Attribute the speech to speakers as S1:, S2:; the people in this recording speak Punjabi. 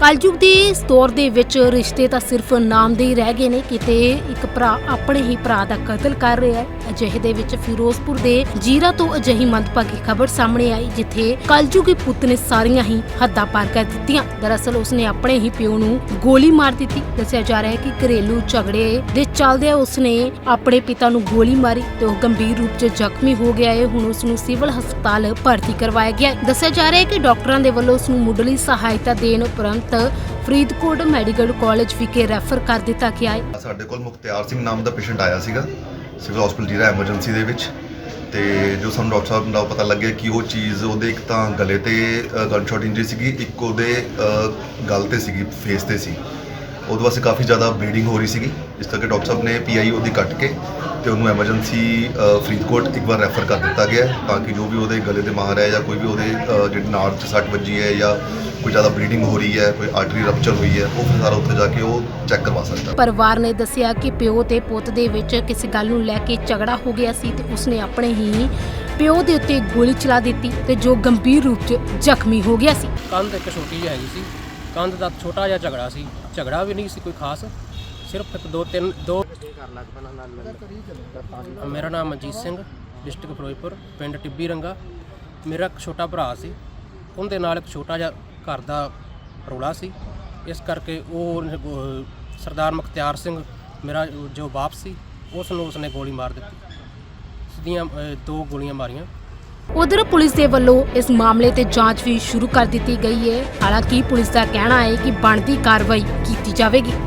S1: ਕਲਯੁਗ ਦੇ ਇਸ ਦੌਰ ਦੇ ਵਿੱਚ ਰਿਸ਼ਤੇ ਤਾਂ ਸਿਰਫ ਨਾਮ ਦੇ ਹੀ ਰਹਿ ਗਏ ਨੇ। ਕਿਤੇ ਇੱਕ ਭਰਾ ਆਪਣੇ ਹੀ ਭਰਾ ਦਾ ਕਤਲ ਕਰ ਰਿਹਾ ਹੈ, ਅਜਿਹੇ ਦੇ ਵਿੱਚ ਫਿਰੋਜ਼ਪੁਰ ਦੇ ਜੀਰਾ ਤੋਂ ਅਜਿਹੀ ਮੰਦਭਾਗੀ ਖਬਰ ਸਾਹਮਣੇ ਆਈ, ਜਿੱਥੇ ਕਲਯੁਗੀ ਪੁੱਤ ਨੇ ਸਾਰੀਆਂ ਹੀ ਹੱਦਾਂ ਪਾਰ ਕਰ ਦਿੱਤੀਆਂ। ਦਰਅਸਲ ਉਸਨੇ ਆਪਣੇ ਹੀ ਪਿਓ ਨੂੰ ਗੋਲੀ ਮਾਰ ਦਿੱਤੀ। ਦੱਸਿਆ ਜਾ ਰਿਹਾ ਹੈ ਕਿ ਘਰੇਲੂ ਝਗੜੇ ਦੇ ਚੱਲਦਿਆਂ ਉਸਨੇ ਆਪਣੇ ਪਿਤਾ ਨੂੰ ਗੋਲੀ ਮਾਰੀ ਤੇ ਉਹ ਗੰਭੀਰ ਰੂਪ 'ਚ ਜ਼ਖਮੀ ਹੋ ਗਿਆ ਹੈ। ਹੁਣ ਉਸ ਨੂੰ ਸਿਵਲ ਹਸਪਤਾਲ ਭਰਤੀ ਕਰਵਾਇਆ ਗਿਆ ਦੱਸਿਆ ਜਾ ਰਿਹਾ ਹੈ ਕਿ ਡਾਕਟਰਾਂ ਦੇ ਵੱਲੋਂ ਉਸ ਨੂੰ ਮੁੱਢਲੀ ਸਹਾਇਤਾ ਦੇਣ ਉਪਰੰਤ ਫਰੀਦਕੋਟ ਮੈਡੀਕਲ ਕਾਲਜ ਵਿਖੇ ਰੈਫਰ ਕਰ ਦਿੱਤਾ ਗਿਆ ਹੈ।
S2: ਸਾਡੇ ਕੋਲ ਮੁਖਤਿਆਰ ਸਿੰਘ ਨਾਮ ਦਾ ਪੇਸ਼ੈਂਟ ਆਇਆ ਸੀਗਾ ਸਿਵਲ ਹਸਪੀਟਲ ਜੀਰਾ ਐਮਰਜੈਂਸੀ ਦੇ ਵਿੱਚ। ਤੇ ਜੋ ਸਾਨੂੰ ਡਾਕਟਰ ਸਾਹਿਬ ਦਾ ਪਤਾ ਲੱਗਿਆ ਕਿ ਉਹ ਚੀਜ਼ ਉਹਦੇ ਇੱਕ ਤਾਂ ਗਲੇ ਤੇ ਗਨਸ਼ਾਟ ਇੰਜਰੀ ਸੀਗੀ ਇੱਕ ਉਹਦੇ ਅ, ਗਲ ਤੇ ਸੀਗੀ ਫੇਸ ਤੇ ਸੀ। ਉਹਦੇ ਵਾਸਤੇ ਕਾਫੀ ਜ਼ਿਆਦਾ ਬਲੀਡਿੰਗ ਹੋ ਰਹੀ ਸੀਗੀ ਇਸ ਕਰਕੇ ਡਾਕਟਰ ਸਾਹਿਬ ਨੇ ਪੀਆਈ ਉਹਦੀ ਕੱਟ ਕੇ ਤੇ ਉਹਨੂੰ ਐਮਰਜੈਂਸੀ ਫਰੀਦਕੋਟ ਇੱਕ ਵਾਰ ਰੈਫਰ ਕਰ ਦਿੱਤਾ ਗਿਆ ਹੈ ਤਾਂ ਕਿ ਜੋ ਵੀ ਉਹਦੇ ਗਲੇ ਤੇ ਮਾਰ ਹੈ ਜਾਂ ਕੋਈ ਵੀ ਉਹਦੇ ਜਿਹੜੀ ਨਾੜ 'ਚ ਸੱਟ ਵੱਜੀ ਹੈ ਜਾਂ ਕੋਈ ਜ਼ਿਆਦਾ ਬਲੀਡਿੰਗ ਹੋ ਰਹੀ ਹੈ ਕੋਈ ਆਰਟਰੀ ਰਪਚਰ ਹੋਈ ਹੈ ਉਹ ਫਿਰ ਸਾਰਾ ਉੱਥੇ ਜਾ ਕੇ ਉਹ ਚੈੱਕ ਕਰਵਾ ਸਕਦਾ
S1: ਪਰਿਵਾਰ ਨੇ ਦੱਸਿਆ ਕਿ ਪਿਓ ਤੇ ਪੁੱਤ ਦੇ ਵਿੱਚ ਕਿਸੇ ਗੱਲ ਨੂੰ ਲੈ ਕੇ ਝਗੜਾ ਹੋ ਗਿਆ ਸੀ ਤੇ ਉਸਨੇ ਆਪਣੇ ਹੀ ਪਿਓ ਦੇ ਉੱਤੇ ਗੋਲੀ ਚਲਾ ਦਿੱਤੀ ਤੇ ਜੋ ਗੰਭੀਰ ਰੂਪ 'ਚ ਜ਼ਖਮੀ ਹੋ ਗਿਆ ਸੀ।
S3: ਕੰਧ ਇੱਕ ਛੋਟੀ ਜਿਹੀ ਹੈਗੀ ਸੀ। ਕੰਧ ਦਾ ਛੋਟਾ ਜਿਹਾ ਝਗੜਾ ਸੀ। ਝਗੜਾ ਵੀ ਨਹੀਂ ਸੀ ਕੋਈ ਖਾਸ। ਸਿਰਫ ਇੱਕ ਦੋ ਤਿੰਨ ਦੋ ਮੇਰਾ ਨਾਮ ਮਨਜੀਤ ਸਿੰਘ ਡਿਸਟ੍ਰਿਕਟ ਫਿਰੋਜ਼ਪੁਰ ਪਿੰਡ ਟਿੱਬੀ ਰੰਗਾ। ਮੇਰਾ ਇੱਕ ਛੋਟਾ ਭਰਾ ਸੀ ਉਹਦੇ ਨਾਲ ਇੱਕ ਛੋਟਾ ਜਿਹਾ ਘਰ ਦਾ ਰੌਲਾ ਸੀ। ਇਸ ਕਰਕੇ ਉਹ ਸਰਦਾਰ ਮੁਖਤਿਆਰ ਸਿੰਘ ਮੇਰਾ ਜੋ ਬਾਪ ਸੀ ਉਸ ਨੂੰ ਉਸਨੇ ਗੋਲੀ ਮਾਰ ਦਿੱਤੀ। ਸਿੱਧੀਆਂ ਦੋ ਗੋਲੀਆਂ ਮਾਰੀਆਂ।
S1: ਉਧਰ ਪੁਲਿਸ ਦੇ ਵੱਲੋਂ ਇਸ ਮਾਮਲੇ ਤੇ ਜਾਂਚ ਵੀ ਸ਼ੁਰੂ ਕਰ ਦਿੱਤੀ ਗਈ ਹੈ। ਹਾਲਾਂਕਿ ਪੁਲਿਸ ਦਾ ਕਹਿਣਾ ਹੈ ਕਿ ਬਣਦੀ ਕਾਰਵਾਈ ਕੀਤੀ ਜਾਵੇਗੀ।